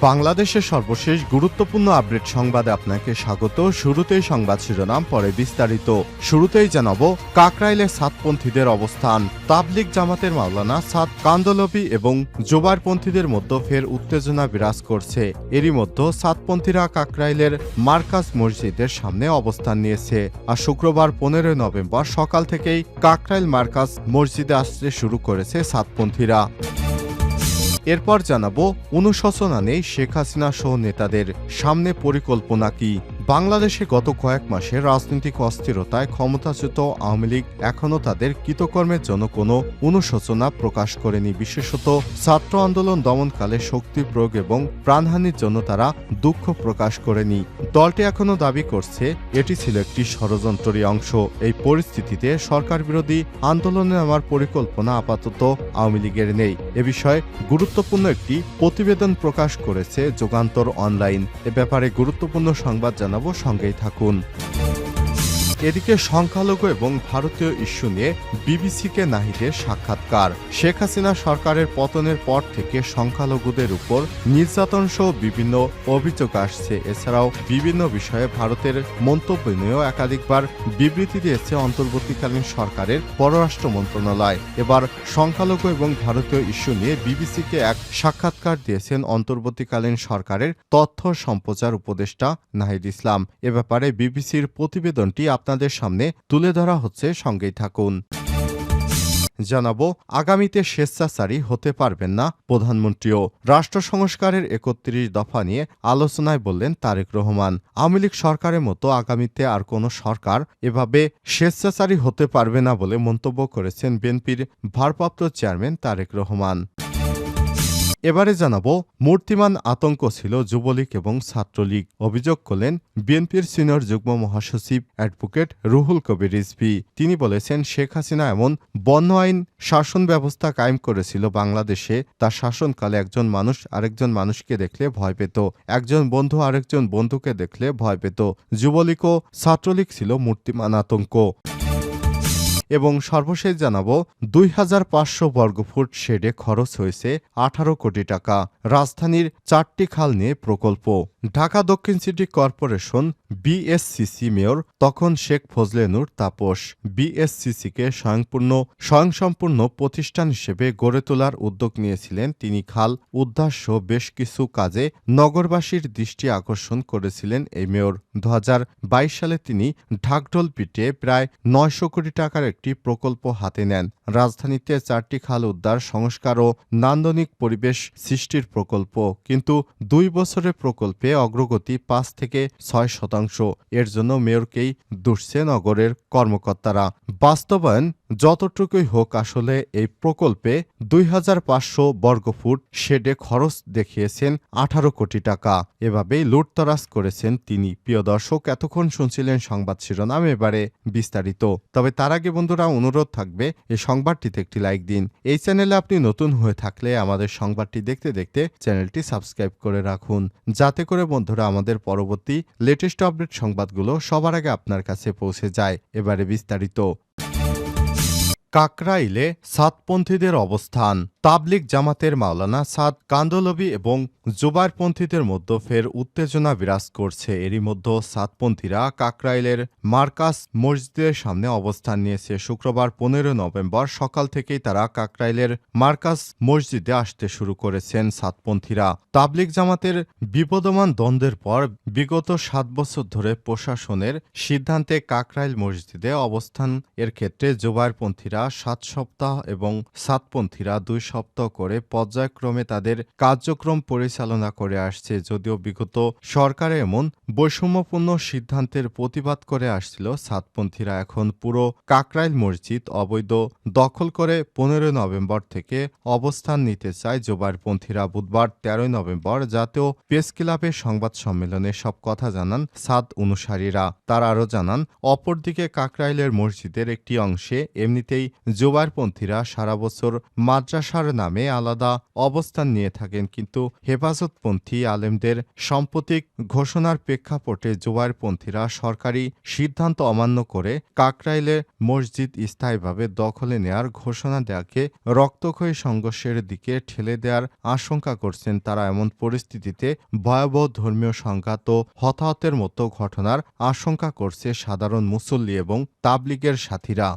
বাংলাদেশের সর্বশেষ গুরুত্বপূর্ণ আপডেট সংবাদে আপনাকে স্বাগত। শুরুতেই সংবাদ শিরোনাম, পরে বিস্তারিত। শুরুতেই জানাব কাকরাইলে সাতপন্থীদের অবস্থান। তাবলিক জামাতের মাওলানা সাত কান্দলবি এবং জোবারপন্থীদের মধ্যে ফের উত্তেজনা বিরাজ করছে। এরই মধ্যে সাতপন্থীরা কাকরাইলের মার্কাজ মসজিদের সামনে অবস্থান নিয়েছে। আর শুক্রবার পনেরোই নভেম্বর সকাল থেকেই কাকরাইল মার্কাজ মসজিদে আসতে শুরু করেছে সাতপন্থীরা। এরপর জানাব অনুশোচনা নেই শেখ হাসিনা সহ নেতাদের সামনে পরিকল্পনা কি? বাংলাদেশে গত কয়েক মাসে রাজনৈতিক অস্থিরতায় ক্ষমতাচ্যুত আওয়ামী লীগ এখনও তাদের কৃতকর্মের জন্য কোনো অনুশোচনা প্রকাশ করেনি। বিশেষত ছাত্র আন্দোলন দমনকালে শক্তি প্রয়োগ এবং প্রাণহানির জন্য তারা দুঃখ প্রকাশ করেনি। দলটি এখনও দাবি করছে এটি ছিল একটি ষড়যন্ত্রী অংশ। এই পরিস্থিতিতে সরকার বিরোধী আন্দোলনে নামার পরিকল্পনা আপাতত আওয়ামী লীগের নেই। এ বিষয়ে গুরুত্বপূর্ণ একটি প্রতিবেদন প্রকাশ করেছে যুগান্তর অনলাইন। এ ব্যাপারে গুরুত্বপূর্ণ সংবাদ জানাব। সঙ্গেই থাকুন। এদিকে সংখ্যালঘু এবং ভারতীয় ইস্যু নিয়ে বিবিসিকে নাহিদের সাক্ষাৎকার। শেখ হাসিনা সরকারের পতনের পর থেকে সংখ্যালঘুদের উপর নির্যাতন সহ বিভিন্ন অভিযোগ আসছে। এছাড়াও বিভিন্ন বিষয়ে ভারতের মন্তব্য নিয়েও একাধিকবার বিবৃতি দিয়েছে অন্তর্বর্তীকালীন সরকারের পররাষ্ট্র মন্ত্রণালয়। এবার সংখ্যালঘু এবং ভারতীয় ইস্যু নিয়ে বিবিসিকে এক সাক্ষাৎকার দিয়েছেন অন্তর্বর্তীকালীন সরকারের তথ্য সম্প্রচার উপদেষ্টা নাহিদ ইসলাম। এ ব্যাপারে বিবিসির প্রতিবেদনটি আপনাদের সামনে তুলে ধরা হচ্ছে সঙ্গেই থাকুন। জানাব, আগামীতে স্বেচ্ছাচারী হতে পারবেন না প্রধানমন্ত্রীও। রাষ্ট্র সংস্কারের একত্রিশ দফা নিয়ে আলোচনায় বললেন তারেক রহমান। আওয়ামী লীগ সরকারের মতো আগামীতে আর কোনো সরকার এভাবে স্বেচ্ছাচারী হতে পারবে না বলে মন্তব্য করেছেন বিএনপির ভারপ্রাপ্ত চেয়ারম্যান তারেক রহমান। এবারে জানাব, মূর্তিমান আতঙ্ক ছিল যুবলীগ এবং ছাত্রলীগ। অভিযোগ করলেন, বিএনপির সিনিয়র যুগ্ম মহাসচিব অ্যাডভোকেট রুহুল কবির রিজভি। তিনি বলেছেন, শেখ হাসিনা এমন বন্য আইন শাসন ব্যবস্থা কায়েম করেছিল বাংলাদেশে তার শাসনকালে একজন মানুষ আরেকজন মানুষকে দেখলে ভয় পেত। একজন বন্ধু আরেকজন বন্ধুকে দেখলে ভয় পেত। যুবলীগ ও ছাত্রলীগ ছিল মূর্তিমান আতঙ্ক। এবং সর্বশেষ জানাব, দুই হাজার পাঁচশো বর্গফুট শেডে খরচ হয়েছে আঠারো কোটি টাকা। রাজধানীর চারটি খাল নিয়ে প্রকল্প। ঢাকা দক্ষিণ সিটি কর্পোরেশন বিএসসিসি মেয়র তখন শেখ ফজলে নূর তাপস বিএসসিসিকে স্বয়ংপূর্ণ, স্বয়ংসম্পূর্ণ প্রতিষ্ঠান হিসেবে গড়ে তোলার উদ্যোগ নিয়েছিলেন তিনি খাল উদ্ধার সহ বেশ কিছু কাজে নগরবাসীর দৃষ্টি আকর্ষণ করেছিলেন এই মেয়র। দু হাজার বাইশ সালে তিনি ঢাকঢোল পিটিয়ে প্রায় নয়শো কোটি টাকার একটি প্রকল্প হাতে নেন। রাজধানীতে চারটি খাল উদ্ধার, সংস্কার ও নান্দনিক পরিবেশ সৃষ্টির প্রকল্প। কিন্তু দুই বছরের প্রকল্পে অগ্রগতি পাঁচ থেকে ছয় শতাংশ। এর জন্য মেয়রকেই দুষছে নগরের কর্মকর্তারা। বাস্তবায়ন যতটুকুই হোক আসলে এই প্রকল্পে দুই হাজার পাঁচশো বর্গফুট শেডে খরচ দেখিয়েছেন আঠারো কোটি টাকা। এভাবেই লুটতরাজ করেছেন তিনি। প্রিয় দর্শক, এতক্ষণ শুনছিলেন সংবাদ শিরোনাম এবারে বিস্তারিত। তবে তার আগে বন্ধুরা, অনুরোধ থাকবে এই সংবাদটিতে একটি লাইক দিন। এই চ্যানেলে আপনি নতুন হয়ে থাকলে আমাদের সংবাদটি দেখতে দেখতে চ্যানেলটি সাবস্ক্রাইব করে রাখুন। যাতে করে বন্ধুরা, আমাদের পরবর্তী লেটেস্ট আপডেট সংবাদগুলো সবার আগে আপনার কাছে পৌঁছে যায়। এবারে বিস্তারিত। কাকরাইলে সাতপন্থীদের অবস্থান। তাবলিক জামাতের মাওলানা সাদ কান্দলবি এবং জুবারপন্থীদের মধ্যে ফের উত্তেজনা বিরাজ করছে। এরই মধ্যে সাতপন্থীরা কাকরাইলের মার্কাস মসজিদের সামনে অবস্থান নিয়েছে। শুক্রবার পনেরো নভেম্বর সকাল থেকেই তারা কাকরাইলের মার্কাস মসজিদে আসতে শুরু করেছেন সাতপন্থীরা। তাবলিক জামাতের বিপদমান দ্বন্দ্বের পর বিগত সাত বছর ধরে প্রশাসনের সিদ্ধান্তে কাকরাইল মসজিদে অবস্থান এর ক্ষেত্রে জুবারপন্থীরা সাত সপ্তাহ এবং সাতপন্থীরা দুই সপ্তাহ করে পর্যায়ক্রমে তাদের কার্যক্রম পরিচালনা করে আসছে, যদিও বিগত সরকারে এমন বৈষম্যপূর্ণ সিদ্ধান্তের প্রতিবাদ করে আসছিল সাতপন্থীরা। এখন পুরো কাকরাইল মসজিদ অবৈধ দখল করে পনেরোই নভেম্বর থেকে অবস্থান নিতে চায় জোবারপন্থীরা বুধবার তেরোই নভেম্বর জাতীয় প্রেস ক্লাবের সংবাদ সম্মেলনে সব কথা জানান সাদ অনুসারীরা। তারা আরও জানান, অপরদিকে কাকরাইলের মসজিদের একটি অংশে এমনিতেই জোবারপন্থীরা সারা বছর মাদ্রাসার নামে আলাদা অবস্থান নিয়ে থাকেন, কিন্তু হেফাজতপন্থী আলেমদের সাম্প্রতিক ঘোষণার প্রেক্ষাপটে জোবারপন্থীরা সরকারি সিদ্ধান্ত অমান্য করে কাকরাইলে মসজিদ স্থায়ীভাবে দখলে নেয়ার ঘোষণা দেয়াকে রক্তক্ষয়ী সংঘর্ষের দিকে ঠেলে দেওয়ার আশঙ্কা করছেন তারা। এমন পরিস্থিতিতে ভয়াবহ ধর্মীয় সংঘাত ও হতাহতের মতো ঘটনার আশঙ্কা করছে সাধারণ মুসল্লি এবং তাবলিগের সাথীরা।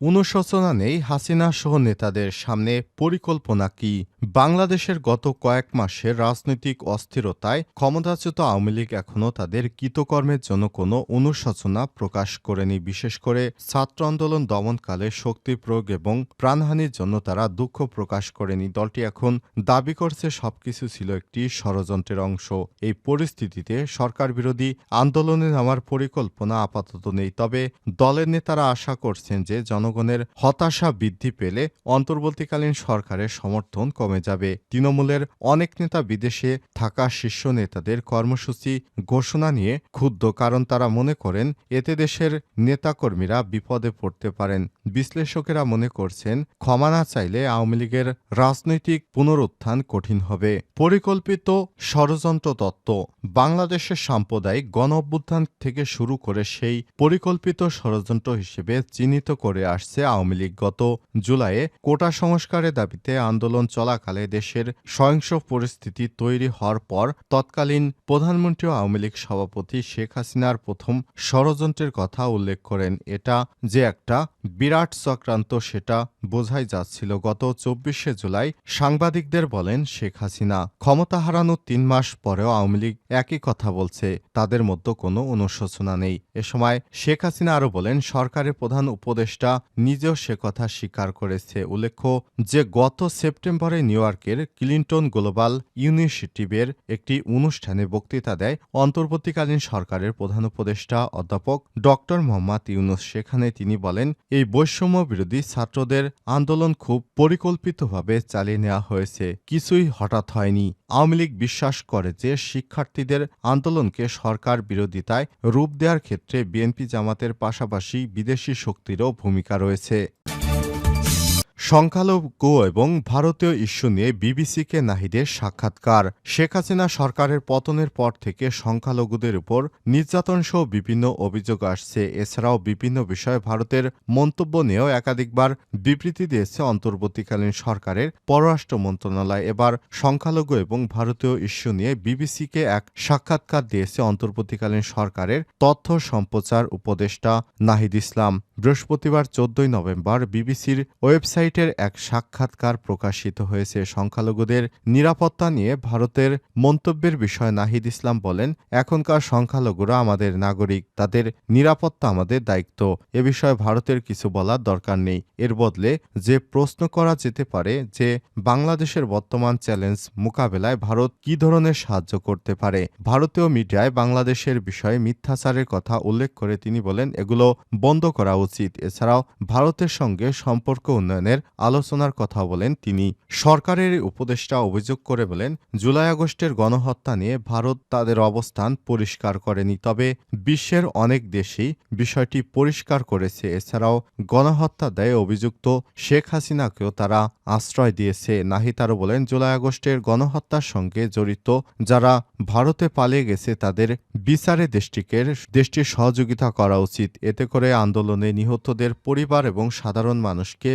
অনুশোচনা নেই হাসিনা সহ নেতাদের সামনে পরিকল্পনা কি? বাংলাদেশের গত কয়েক মাসের রাজনৈতিক অস্থিরতায় ক্ষমতাচ্যুত আওয়ামী লীগ এখনও তাদের কৃতকর্মের জন্য কোনো অনুশোচনা প্রকাশ করেনি। বিশেষ করে ছাত্র আন্দোলন দমনকালে শক্তি প্রয়োগ এবং প্রাণহানির জন্য তারা দুঃখ প্রকাশ করেনি। দলটি এখন দাবি করছে সবকিছু ছিল একটি ষড়যন্ত্রের অংশ। এই পরিস্থিতিতে সরকার বিরোধী আন্দোলনে নামার পরিকল্পনা আপাতত নেই। তবে দলের নেতারা আশা করছেন যে জনগণের হতাশা বৃদ্ধি পেলে অন্তর্বর্তীকালীন সরকারের সমর্থন কমে যাবে। তৃণমূলের অনেক নেতা বিদেশে থাকা শীর্ষ নেতাদের কর্মসূচি ঘোষণা নিয়ে ক্ষুব্ধ, কারণ তারা মনে করেন এতে দেশের নেতাকর্মীরা বিপদে পড়তে পারেন। বিশ্লেষকেরা মনে করছেন, ক্ষমা না চাইলে আওয়ামী লীগের রাজনৈতিক পুনরুত্থান কঠিন হবে। পরিকল্পিত ষড়যন্ত্র তত্ত্ব। বাংলাদেশের সাম্প্রদায়িক গণ অভ্যুত্থান থেকে শুরু করে সেই পরিকল্পিত ষড়যন্ত্র হিসেবে চিহ্নিত করে আসছে আওয়ামী লীগ। গত জুলাইয়ে কোটা সংস্কারের দাবিতে আন্দোলন চলাকালে দেশের সহিংস পরিস্থিতি তৈরি হওয়ার পর তৎকালীন প্রধানমন্ত্রী আওয়ামী লীগ সভাপতি শেখ হাসিনার প্রথম ষড়যন্ত্রের কথা উল্লেখ করেন। এটা যে একটা বিরাট চক্রান্ত সেটা বোঝাই যাচ্ছিল। গত চব্বিশে জুলাই সাংবাদিকদের বলেন, শেখ হাসিনা ক্ষমতা হারানোর তিন মাস পরেও আওয়ামী লীগ একই কথা বলছে। তাদের মধ্যে কোনো অনুশোচনা নেই। এ সময় শেখ হাসিনা আরও বলেন, সরকারের প্রধান উপদেষ্টা নিজেও সে কথা স্বীকার করেছে। উল্লেখ্য যে, গত সেপ্টেম্বরে নিউ ইয়র্কের ক্লিন্টন গ্লোবাল ইউনিভার্সিটির একটি অনুষ্ঠানে বক্তৃতা দেয় অন্তর্বর্তীকালীন সরকারের প্রধান উপদেষ্টা অধ্যাপক ড মোহাম্মদ ইউনুস। সেখানে তিনি বলেন, এই বৈষম্য বিরোধী ছাত্রদের আন্দোলন খুব পরিকল্পিতভাবে চালিয়ে নেওয়া হয়েছে। কিছুই হঠাৎ হয়নি। আওয়ামী লীগ বিশ্বাস করে যে শিক্ষার্থীদের আন্দোলনকে সরকার বিরোধিতায় রূপ দেওয়ার ক্ষেত্রে বিএনপি জামাতের পাশাপাশি বিদেশি শক্তিরও ভূমিকা রয়েছে। সংখ্যালঘু এবং ভারতীয় ইস্যু নিয়ে বিবিসিকে নাহিদের সাক্ষাৎকার। শেখ হাসিনা সরকারের পতনের পর থেকে সংখ্যালঘুদের উপর নির্যাতন সহ বিভিন্ন অভিযোগ আসছে। এছাড়াও বিভিন্ন বিষয়ে ভারতের মন্তব্য নিয়েও একাধিকবার বিবৃতি দিয়েছে অন্তর্বর্তীকালীন সরকারের পররাষ্ট্র মন্ত্রণালয়। এবার সংখ্যালঘু এবং ভারতীয় ইস্যু নিয়ে বিবিসিকে এক সাক্ষাৎকার দিয়েছে অন্তর্বর্তীকালীন সরকারের তথ্য সম্প্রচার উপদেষ্টা নাহিদ ইসলাম। বৃহস্পতিবার চোদ্দই নভেম্বর বিবিসির ওয়েবসাইটের এক সাক্ষাৎকার প্রকাশিত হয়েছে। সংখ্যালঘুদের নিরাপত্তা নিয়ে ভারতের মন্তব্যের বিষয়ে নাহিদ ইসলাম বলেন, এখনকার সংখ্যালঘুরা আমাদের নাগরিক, তাদের নিরাপত্তা আমাদের দায়িত্ব। এ বিষয়ে ভারতের কিছু বলার দরকার নেই। এর বদলে যে প্রশ্ন করা যেতে পারে যে বাংলাদেশের বর্তমান চ্যালেঞ্জ মোকাবেলায় ভারত কি ধরনের সাহায্য করতে পারে। ভারতীয় মিডিয়ায় বাংলাদেশের বিষয়ে মিথ্যাচারের কথা উল্লেখ করে তিনি বলেন, এগুলো বন্ধ করা উচিত। এছাড়াও ভারতের সঙ্গে সম্পর্ক উন্নয়নের আলোচনার কথা বলেন তিনি। সরকারের উপদেষ্টা অভিযোগ করে বলেন, জুলাই আগস্টের গণহত্যা নিয়ে ভারত তাদের অবস্থান পরিষ্কার করেনি। তবে বিশ্বের অনেক দেশই বিষয়টি পরিষ্কার করেছে। এছাড়াও গণহত্যা দেয় অভিযুক্ত শেখ হাসিনাকেও তারা আশ্রয় দিয়েছে। নাহিদ আরও বলেন, জুলাই আগস্টের গণহত্যার সঙ্গে জড়িত যারা ভারতে পালিয়ে গেছে, তাদের বিচারে দেশটিকে, দেশটির সহযোগিতা করা উচিত। এতে করে আন্দোলনে নিহতদের পরিবার এবং সাধারণ মানুষকে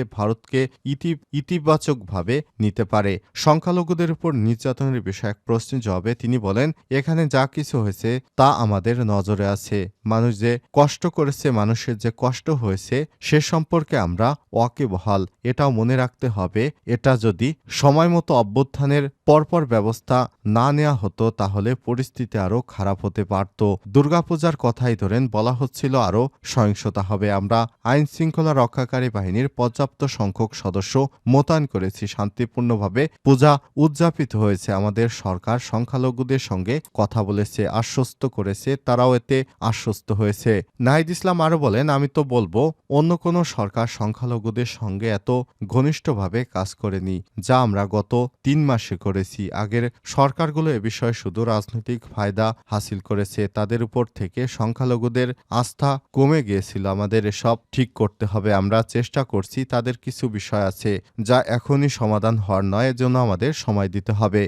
ভারতকে ইতি, ইতিবাচকভাবে নিতে পারে। সংখ্যালঘুদের উপর নির্যাতনের বিষয়ে এক প্রশ্নের জবাবে তিনি বলেন, এখানে যা কিছু হয়েছে তা আমাদের নজরে আছে। মানুষ যে কষ্ট করেছে, মানুষের যে কষ্ট হয়েছে, সে সম্পর্কে আমরা ওয়াকিবহাল। এটাও মনে রাখতে হবে, এটা যদি সময় মতো অভ্যুত্থানের পরপর ব্যবস্থা না নেওয়া হতো, তাহলে পরিস্থিতি আরও খারাপ হতে পারত। দুর্গাপূজার কথাই ধরেন, বলা হচ্ছিল আরও সহিংসতা হবে। আমরা আইন শৃঙ্খলা রক্ষাকারী বাহিনীর পর্যাপ্ত সংখ্যক সংখ্যক সদস্য মোতায়েন করেছি শান্তিপূর্ণভাবে পূজা উদযাপিত হয়েছে আমাদের সরকার সংখ্যালঘুদের সঙ্গে কথা বলেছে আশ্বস্ত করেছে তারাও এতে আশ্বস্ত হয়েছে নাহিদ ইসলাম আরও বলেন আমি তো বলব অন্য কোনো সরকার সংখ্যালঘুদের সঙ্গে এত ঘনিষ্ঠভাবে কাজ করেনি যা আমরা গত তিন মাসে করেছি আগের সরকারগুলো এ বিষয়ে শুধু রাজনৈতিক ফায়দা হাসিল করেছে তাদের উপর থেকে সংখ্যালঘুদের আস্থা কমে গিয়েছিল আমাদের এসব ঠিক করতে হবে আমরা চেষ্টা করছি তাদের কিছু বিষয় আছে যা এখনই সমাধান হওয়ার নয় এজন্য আমাদের সময় দিতে হবে।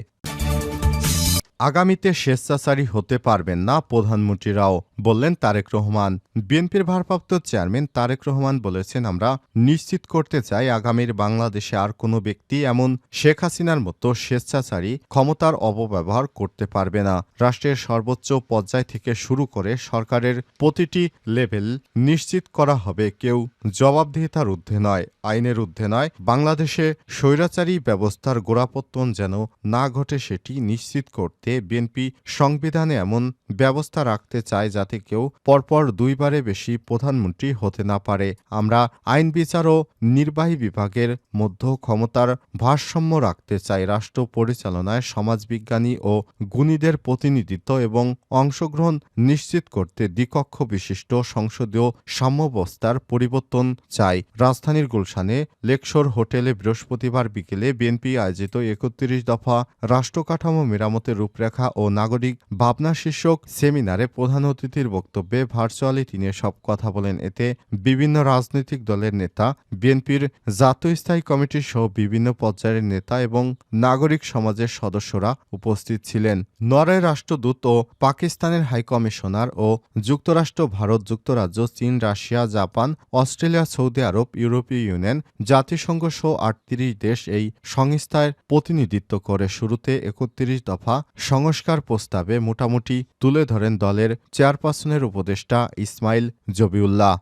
আগামীতে স্বেচ্ছাচারী হতে পারবেন না প্রধানমন্ত্রীরাও, বললেন তারেক রহমান। বিএনপির ভারপ্রাপ্ত চেয়ারম্যান তারেক রহমান বলেছেন, আমরা নিশ্চিত করতে চাই আগামীর বাংলাদেশে আর কোনো ব্যক্তি এমন শেখ হাসিনার মতো স্বেচ্ছাচারী ক্ষমতার অপব্যবহার করতে পারবে না। রাষ্ট্রের সর্বোচ্চ পর্যায় থেকে শুরু করে সরকারের প্রতিটি লেভেল নিশ্চিত করা হবে। কেউ জবাবদিহিতার ঊর্ধ্বে নয়, আইনের ঊর্ধ্বে নয়। বাংলাদেশে স্বৈরাচারী ব্যবস্থার গোড়াপত্তন যেন না ঘটে, সেটি নিশ্চিত করতে বিএনপি সংবিধানে এমন ব্যবস্থা রাখতে চায় যাতে কেউ পরপর দুইবারে বেশি প্রধানমন্ত্রী হতে না পারে। আমরা আইন বিচার ও নির্বাহী বিভাগের মধ্য ক্ষমতার ভারসাম্য রাখতে চাই। রাষ্ট্র পরিচালনায় সমাজবিজ্ঞানী ও গুণীদের প্রতিনিধিত্ব এবং অংশগ্রহণ নিশ্চিত করতে দ্বিকক্ষ বিশিষ্ট সংসদীয় সাম্যবস্থার পরিবর্তন চাই। রাজধানীর গুলশানে লেকশোর হোটেলে বৃহস্পতিবার বিকেলে বিএনপি আয়োজিত একত্রিশ দফা রাষ্ট্রকাঠামো মেরামতের রূপরেখা ও নাগরিক ভাবনা শীর্ষক সেমিনারে প্রধান অতিথির বক্তব্যে ভার্চুয়ালি তিনি সব কথা বলেন এতে বিভিন্ন রাজনৈতিক দলের নেতা, বিএনপির জাতীয় স্থায়ী কমিটির সহ বিভিন্ন পর্যায়ের নেতা এবং নাগরিক সমাজের সদস্যরা উপস্থিত ছিলেন। নরওয়ে রাষ্ট্রদূত ও পাকিস্তানের হাইকমিশনার ও যুক্তরাষ্ট্র, ভারত, যুক্তরাজ্য, চীন, Russia, Japan, Australia, Saudi Arab, ইউরোপীয় ইউনিয়ন, জাতিসংঘ সহ আটত্রিশ দেশ এই সংস্থার প্রতিনিধিত্ব করে শুরুতে একত্রিশ দফা সংস্কার প্রস্তাবে মোটামুটি তুলে ধরেন দলের চেয়ারপার্সনের উপদেষ্টা ইসমাইল জবিউল্লাহ।